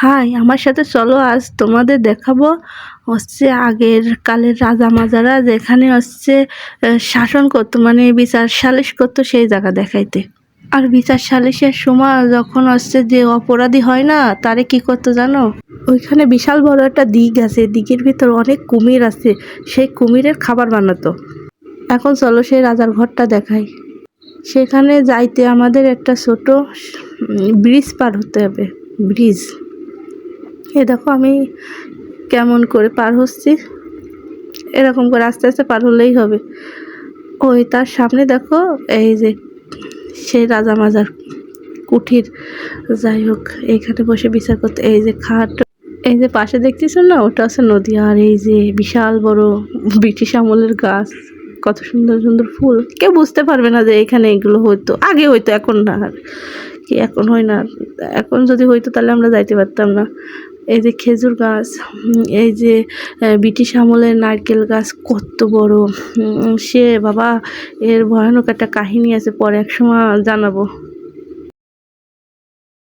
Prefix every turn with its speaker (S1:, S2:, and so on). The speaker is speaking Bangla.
S1: হাই, আমার সাথে চলো, আজ তোমাদের দেখাবো হচ্ছে আগের কালের রাজা মাজারা যেখানে হচ্ছে শাসন করতো মানে বিচার সালিশ করতো সেই জায়গা দেখাইতে। আর বিচার সালিশের সময় যখন হচ্ছে যে অপরাধী হয় না, তারে কি করতো জানো? ওইখানে বিশাল বড় একটা দিক আছে দিকের ভিতর অনেক কুমির আছে, সেই কুমিরের খাবার বানাতো। এখন চলো সেই রাজার ঘরটা দেখাই। সেখানে যাইতে আমাদের একটা ছোট ব্রিজ পার হতে হবে, ব্রিজ। এ দেখো আমি কেমন করে পার হচ্ছি। এরকম করে আস্তে আস্তে পার হলেই হবে। ওই তার সামনে দেখো, এই যে সেই রাজা মাজার কুঠির, যাই হোক এইখানে বসে বিচার করতে এই যে খাট, এই যে পাশে দেখতেছ না, ওটা হচ্ছে নদী। আর এই যে বিশাল বড় ব্রিটিশ আমলের গাছ, কত সুন্দর সুন্দর ফুল। কেউ বুঝতে পারবে না যে এখানে এগুলো হইতো। আগে হইতো, এখন না। আর কি, এখন হয় না। এখন যদি হইতো তাহলে আমরা যাইতে পারতাম না। এই যে খেজুর গাছ এই যে ব্রিটিশ আমলের নারকেল গাছ কত বড় সে বাবা, এর ভয়ানক একটা কাহিনী আছে, পরে এক সময় জানাব।